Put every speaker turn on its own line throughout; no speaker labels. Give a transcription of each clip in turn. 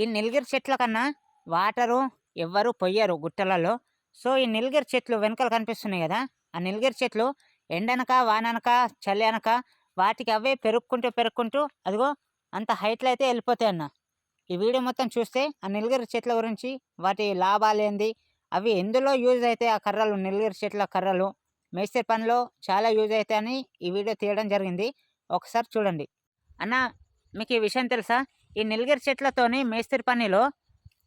ఈ నిలగిరి చెట్ల కన్నా వాటరు ఎవ్వరు పొయ్యరు గుట్టలలో. సో ఈ నిలగిరి చెట్లు వెనకాల కనిపిస్తున్నాయి కదా. ఆ నిలగిరి చెట్లు ఎండనక వాననక చలి అనక వాటికి అవే పెరుక్కుంటూ పెరుక్కుంటూ అదిగో అంత హైట్లో అయితే వెళ్ళిపోతాయి అన్న. ఈ వీడియో మొత్తం చూస్తే ఆ నిలగిరి చెట్ల గురించి వాటి లాభాలు ఏంది అవి ఎందులో యూజ్ అవుతాయి ఆ కర్రలు నిలగిరి చెట్ల కర్రలు. మేస్త్రి పనిలో చాలా యూజ్ అవుతాయని ఈ వీడియో తీయడం జరిగింది. ఒకసారి చూడండి. అన్న మీకు ఈ విషయం తెలుసా? ఈ నిలగిరి చెట్లతోని మేస్త్రి పనిలో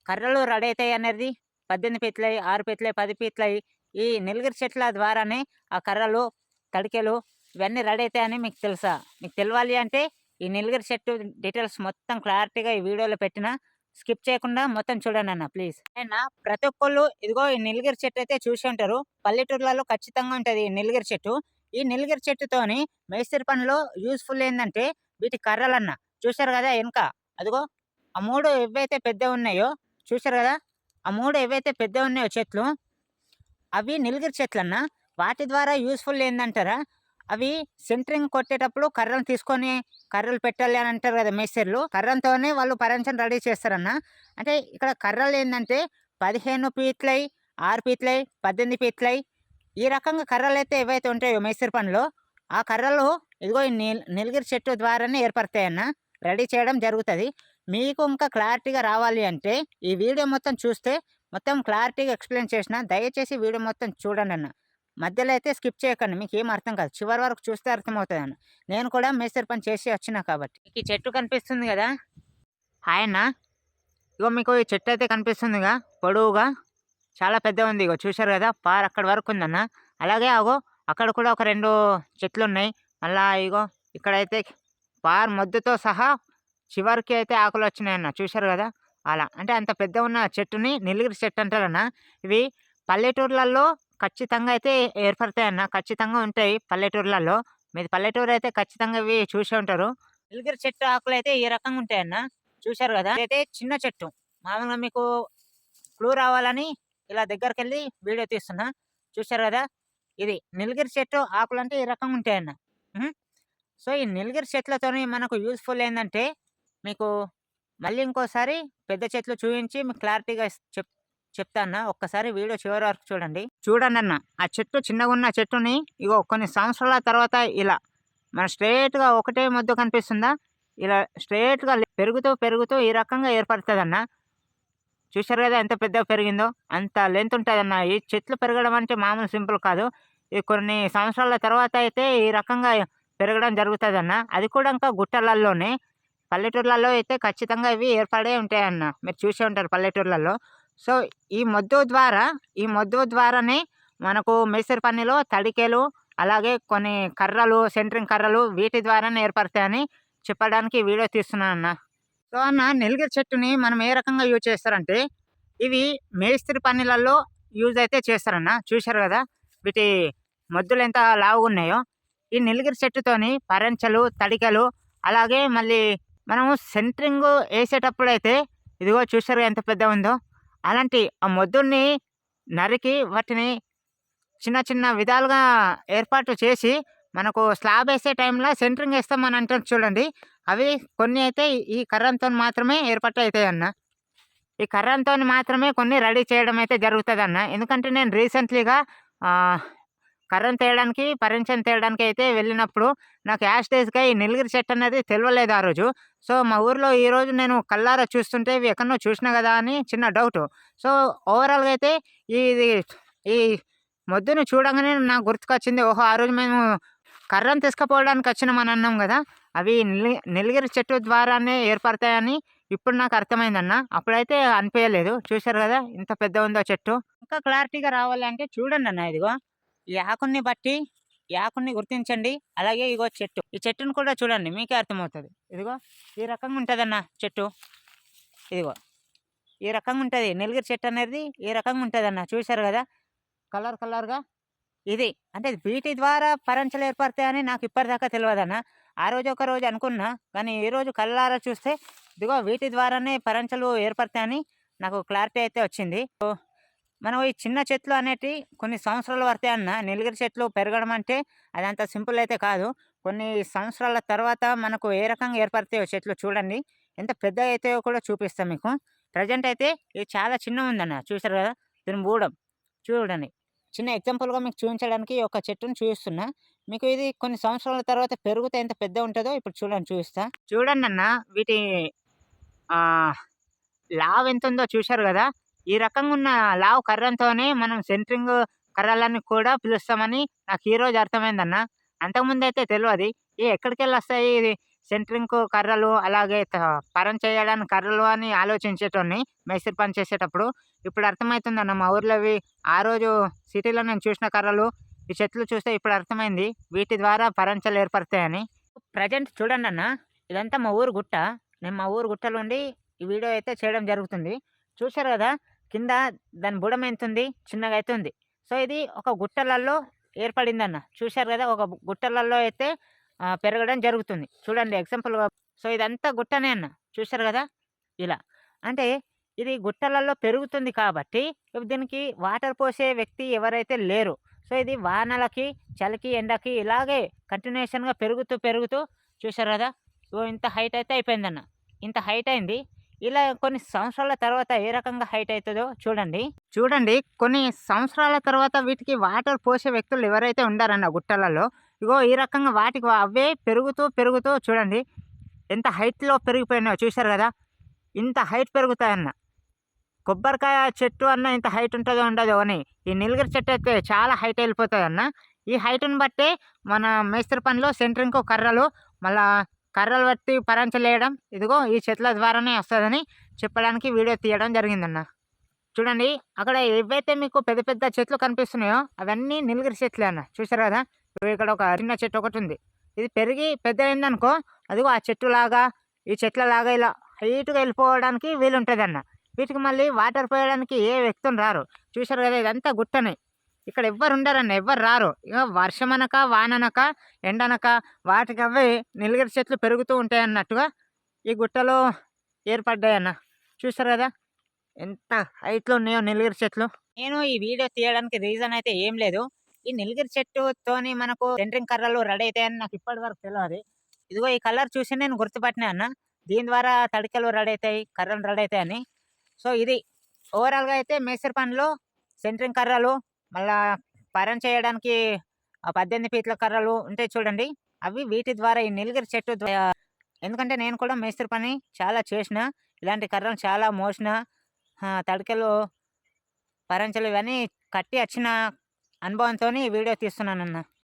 కర్రలు రెడీ అవుతాయి అనేది పద్దెనిమిది పీట్లయి ఆరు పీట్లయి పది పీట్లయి ఈ నిలగిరి చెట్ల ద్వారానే ఆ కర్రలు తడికెలు ఇవన్నీ రెడీ అవుతాయని మీకు తెలుసా? మీకు తెలియాలి అంటే ఈ నిలగిరి చెట్టు డీటెయిల్స్ మొత్తం క్లారిటీగా ఈ వీడియోలో పెట్టిన స్కిప్ చేయకుండా మొత్తం చూడండి అన్న ప్లీజ్ అయినా ప్రతి ఒక్కళ్ళు ఇదిగో ఈ నిలగిరి చెట్టు అయితే చూసి ఉంటారు. పల్లెటూర్లలో ఖచ్చితంగా ఉంటుంది ఈ నిలగిరి చెట్టు. ఈ నిలగిరి చెట్టుతోని మేస్త్రి పనిలో యూస్ఫుల్ ఏంటంటే వీటి కర్రలన్న. చూశారు కదా వెనుక? అదిగో ఆ మూడు ఏవైతే పెద్ద ఉన్నాయో చూసారు కదా? ఆ మూడు ఏవైతే పెద్ద ఉన్నాయో చెట్లు అవి నిలగిరి చెట్లన్నా వాటి ద్వారా యూస్ఫుల్ ఏందంటారా? అవి సెంటరింగ్ కొట్టేటప్పుడు కర్రలు తీసుకొని కర్రలు పెట్టాలి అని అంటారు కదా మేస్త్రీలు. కర్రలతోనే వాళ్ళు పరంచం రెడీ చేస్తారన్న. అంటే ఇక్కడ కర్రలు ఏంటంటే పదిహేను పీట్లై ఆరు పీట్లై పద్దెనిమిది పీట్లై ఈ రకంగా కర్రలు అయితే ఏవైతే ఉంటాయో మేస్త్రి పనిలో ఆ కర్రలు ఇదిగో ఈ నీల్ నీలగిరి చెట్టు ద్వారానే ఏర్పడతాయన్న. రెడీ చేయడం జరుగుతుంది. మీకు ఇంకా క్లారిటీగా రావాలి అంటే ఈ వీడియో మొత్తం చూస్తే మొత్తం క్లారిటీగా ఎక్స్ప్లెయిన్ చేసిన దయచేసి వీడియో మొత్తం చూడండి అన్న. మధ్యలో అయితే స్కిప్ చేయకండి మీకు ఏం అర్థం కాదు. చివరి వరకు చూస్తే అర్థమవుతుంది అన్న. నేను కూడా మేస్త్రి పని చేసి వచ్చినా కాబట్టి. మీకు ఈ చెట్టు కనిపిస్తుంది కదా? ఆయన ఇగో మీకు ఈ చెట్టు అయితే కనిపిస్తుందిగా పొడవుగా. చాలా పెద్ద ఉంది ఇగో చూశారు కదా? పార్ అక్కడ వరకు ఉందన్న అలాగే అగో అక్కడ కూడా ఒక రెండు చెట్లు ఉన్నాయి. మళ్ళీ ఇగో ఇక్కడైతే పార్ మొద్దుతో సహా చివరికి అయితే ఆకులు వచ్చినాయన్న చూశారు కదా? అలా. అంటే అంత పెద్ద ఉన్న చెట్టుని నీలగిరి చెట్టు అంటారన్న. ఇవి పల్లెటూర్లలో ఖచ్చితంగా అయితే ఏర్పడతాయన్న. ఖచ్చితంగా ఉంటాయి పల్లెటూర్లలో. మీది పల్లెటూరు అయితే ఖచ్చితంగా ఇవి చూసే ఉంటారు. నీలగిరి చెట్టు ఆకులు అయితే ఈ రకంగా ఉంటాయన్న. చూశారు కదా? అయితే చిన్న చెట్టు. మామూలుగా మీకు క్లూ రావాలని ఇలా దగ్గరికి వెళ్ళి వీడియో తీస్తున్నా. చూశారు కదా? ఇది నిలగిరి చెట్టు ఆకులు అంటే ఈ రకంగా ఉంటాయన్న. సో ఈ నిలగిరి చెట్లతోని మనకు యూస్ఫుల్ ఏంటంటే మీకు మళ్ళీ ఇంకోసారి పెద్ద చెట్లు చూపించి మీకు క్లారిటీగా చెప్ చెప్తాను. ఒక్కసారి వీడియో చివరి వరకు చూడండి. చూడండి అన్న ఆ చెట్టు చిన్నగా ఉన్న చెట్టుని ఇగో కొన్ని సంవత్సరాల తర్వాత ఇలా మన స్ట్రేట్గా ఒకటే ముద్ద కనిపిస్తుందా? ఇలా స్ట్రేట్గా పెరుగుతూ పెరుగుతూ ఈ రకంగా ఏర్పడుతుందన్న. చూశారు కదా ఎంత పెద్దగా పెరిగిందో? అంత లెంత్ ఉంటుందన్న. ఈ చెట్లు పెరగడం అంటే మామూలు సింపుల్ కాదు. ఈ కొన్ని సంవత్సరాల తర్వాత అయితే ఈ రకంగా పెరగడం జరుగుతుందన్న. అది కూడా ఇంకా గుట్టలలోనే పల్లెటూర్లలో అయితే ఖచ్చితంగా ఇవి ఏర్పడే ఉంటాయి అన్న మీరు చూసే ఉంటారు పల్లెటూర్లలో. సో ఈ మొద్దు ద్వారా ఈ మొద్దు ద్వారానే మనకు మేస్త్రి పనిలో తడికెలు అలాగే కొన్ని కర్రలు సెంట్రింగ్ కర్రలు వీటి ద్వారానే ఏర్పడతాయని చెప్పడానికి వీడియో తీస్తున్నాను అన్న సో అన్న నిలగిరి చెట్టుని మనం ఏ రకంగా యూజ్ చేస్తారంటే ఇవి మేస్త్రి పనులలో యూజ్ అయితే చేస్తారన్న. చూశారు కదా? వీటి మొద్దులు ఎంత లావుగా ఉన్నాయో ఈ నిలగిరి చెట్టుతోని పరంచలు తడికలు అలాగే మళ్ళీ మనము సెంటరింగ్ వేసేటప్పుడు అయితే ఇదిగో చూసారు ఎంత పెద్ద ఉందో అలాంటి ఆ మొద్దుల్ని నరికి వాటిని చిన్న చిన్న విధాలుగా ఏర్పాటు చేసి మనకు స్లాబ్ వేసే టైంలో సెంటరింగ్ వేస్తామని అంటే చూడండి. అవి కొన్ని అయితే ఈ కర్రంతో మాత్రమే ఏర్పాటు అవుతాయి అన్న. ఈ కర్రంతో మాత్రమే కొన్ని రెడీ చేయడం అయితే జరుగుతుంది అన్న. ఎందుకంటే నేను రీసెంట్లీగా కర్రను తేయడానికి పరించం తేయడానికి అయితే వెళ్ళినప్పుడు నాకు యాష్ డేస్గా ఈ నిలగిరి చెట్టు అనేది తెలియలేదు ఆ రోజు. సో మా ఊర్లో ఈ రోజు నేను కల్లారా చూస్తుంటే ఇవి ఎక్కడో చూసినా కదా అని చిన్న డౌట్. సో ఓవరాల్గా అయితే ఇది ఈ మొద్దును చూడంగానే నాకు గుర్తుకొచ్చింది ఓహో ఆ రోజు మేము కర్రను తీసుకుపోవడానికి వచ్చినామని అన్నాం కదా. అవి నిలి నిలగిరి చెట్టు ద్వారానే ఏర్పడతాయని ఇప్పుడు నాకు అర్థమైందన్న అప్పుడైతే అనిపించలేదు చూశారు కదా ఇంత పెద్ద ఉందో చెట్టు. ఇంకా క్లారిటీగా రావాలంటే చూడండి అన్న ఇదిగో. ఈ ఆకుని బట్టి ఈ ఆకుని గుర్తించండి. అలాగే ఇగో చెట్టు. ఈ చెట్టును కూడా చూడండి మీకే అర్థమవుతుంది. ఇదిగో ఈ రకంగా ఉంటుందన్న చెట్టు. ఇదిగో ఈ రకంగా ఉంటుంది. నిలగిరి చెట్టు అనేది ఈ రకంగా ఉంటుందన్న. చూశారు కదా? కలర్ కలర్గా. ఇది అంటే వీటి ద్వారా పరంచలు ఏర్పడతాయని నాకు ఇప్పటిదాకా తెలియదన్న ఆ రోజు ఒక రోజు అనుకున్నా కానీ ఈ రోజు కళ్ళారా చూస్తే ఇదిగో వీటి ద్వారానే పరంచలు ఏర్పడతాయని నాకు క్లారిటీ అయితే వచ్చింది. ఓ మనం ఈ చిన్న చెట్లు అనేటివి కొన్ని సంవత్సరాలు పడతాయి అన్న నీలగిరి చెట్లు పెరగడం అంటే అది అంత సింపుల్ అయితే కాదు. కొన్ని సంవత్సరాల తర్వాత మనకు ఏ రకంగా ఏర్పడతాయో చెట్లు చూడండి. ఎంత పెద్ద అవుతాయో కూడా చూపిస్తాను మీకు. ప్రజెంట్ అయితే ఇది చాలా చిన్నగా ఉందన్న. చూసారు కదా? దీని బూడం చూడండి. చిన్న ఎగ్జాంపుల్గా మీకు చూపించడానికి ఒక చెట్టును చూపిస్తున్నా. మీకు ఇది కొన్ని సంవత్సరాల తర్వాత పెరుగుతే ఎంత పెద్ద ఉంటుందో ఇప్పుడు చూడండి చూపిస్తా. చూడండి అన్న వీటి లావ్ ఎంత ఉందో చూశారు కదా? ఈ రకంగా ఉన్న లావు కర్రంతోనే మనం సెంట్రింగ్ కర్రలని కూడా పిలుస్తామని నాకు ఈ రోజు అర్థమైందన్న. అంతకుముందు అయితే తెలియదు ఏ ఎక్కడికి వెళ్ళి వస్తాయి ఇది సెంట్రింగ్ కర్రలు అలాగే త- పరం చేయడానికి కర్రలు అని ఆలోచించేటోని మేస్త్రి పని చేసేటప్పుడు. ఇప్పుడు అర్థమవుతుందన్న మా ఊర్లో అవి ఆ రోజు సిటీలో నేను చూసిన కర్రలు ఈ చెట్లు చూస్తే ఇప్పుడు అర్థమైంది వీటి ద్వారా పరంచలు ఏర్పడతాయని. ప్రజెంట్ చూడండి అన్న ఇదంతా మా ఊరు గుట్ట. నేను మా ఊరు గుట్టలుండి ఈ వీడియో అయితే చేయడం జరుగుతుంది. చూశారు కదా కింద దాని బుడం ఎంత ఉంది చిన్నగా అయితే ఉంది సో ఇది ఒక గుట్టలలో ఏర్పడిందన్న. చూశారు కదా ఒక గుట్టలలో అయితే పెరగడం జరుగుతుంది. చూడండి ఎగ్జాంపుల్గా సో ఇదంతా గుట్టనే అన్న. చూశారు కదా? ఇలా. అంటే ఇది గుట్టలలో పెరుగుతుంది కాబట్టి దీనికి వాటర్ పోసే వ్యక్తి ఎవరైతే లేరు సో ఇది వానలకి చలికి ఎండకి ఇలాగే కంటిన్యూషన్గా పెరుగుతూ పెరుగుతూ చూశారు కదా? ఇంత హైట్ అయితే అయిపోయిందన్న. ఇంత హైట్ అయింది. ఇలా కొన్ని సంవత్సరాల తర్వాత ఏ రకంగా హైట్ అవుతుందో చూడండి. చూడండి కొన్ని సంవత్సరాల తర్వాత వీటికి వాటర్ పోసే వ్యక్తులు ఎవరైతే ఉండారన్న గుట్టలలో ఇగో ఈ రకంగా వాటికి అవే పెరుగుతూ పెరుగుతూ చూడండి. ఎంత హైట్లో పెరిగిపోయినాయో చూశారు కదా? ఇంత హైట్ పెరుగుతాయన్న. కొబ్బరికాయ చెట్టు అన్న ఇంత హైట్ ఉంటుందో ఉండదో అని ఈ నిలగిరి చెట్టు అయితే చాలా హైట్ వెళ్ళిపోతుంది అన్న ఈ హైట్ని బట్టే మన మేస్త్రి పనిలో సెంటరింగ్ కర్రలు మళ్ళీ కర్రలు బట్టి పరంచలేయడం ఇదిగో ఈ చెట్ల ద్వారానే వస్తుందని చెప్పడానికి వీడియో తీయడం జరిగిందన్న. చూడండి అక్కడ ఏవైతే మీకు పెద్ద పెద్ద చెట్లు కనిపిస్తున్నాయో అవన్నీ నిలగిరి చెట్లే అన్న. చూసారు కదా? ఇక్కడ ఒక చిన్న చెట్టు ఒకటి ఉంది. ఇది పెరిగి పెద్ద అదిగో ఆ చెట్టు లాగా ఈ చెట్ల లాగా ఇలా హైట్గా వెళ్ళిపోవడానికి వీలుంటుంది అన్న వీటికి మళ్ళీ వాటర్ పోయడానికి ఏ వ్యక్తులు రారు. చూసారు కదా? ఇదంతా గుట్టనే. ఇక్కడ ఎవ్వరు ఉండరన్న ఎవ్వరు రారు ఇక వర్షం అనక వాననక ఎండనక వాటికి అవే నిలగిరి చెట్లు పెరుగుతూ ఉంటాయి అన్నట్టుగా ఈ గుట్టలో ఏర్పడ్డాయి అన్న చూసారు కదా ఎంత హైట్లో ఉన్నాయో నిలగిరి చెట్లు. నేను ఈ వీడియో తీయడానికి రీజన్ అయితే ఏం లేదు. ఈ నిలగిరి చెట్టుతోని మనకు సెంట్రింగ్ కర్రలు రెడీ అవుతాయని నాకు ఇప్పటి వరకు తెలియదు ఇదిగో ఈ కలర్ చూసి నేను గుర్తుపట్టినా అన్న. దీని ద్వారా తడికలు రెడీ అవుతాయి కర్రలు రెడీ అవుతాయని సో ఇది ఓవరాల్గా అయితే మేస్త్రి పనిలో సెంట్రింగ్ కర్రలు మళ్ళా పరం చేయడానికి పద్దెనిమిది ఫీట్ల కర్రలు ఉంటాయి చూడండి. అవి వీటి ద్వారా ఈ నీలగిరి చెట్టు ద్వారా ఎందుకంటే నేను కూడా మేస్త్రి పని చాలా చేసిన ఇలాంటి కర్రలు చాలా మోసిన తడికెలు పరంచలు ఇవన్నీ కట్టి వచ్చిన అనుభవంతో వీడియో తీస్తున్నానన్నా.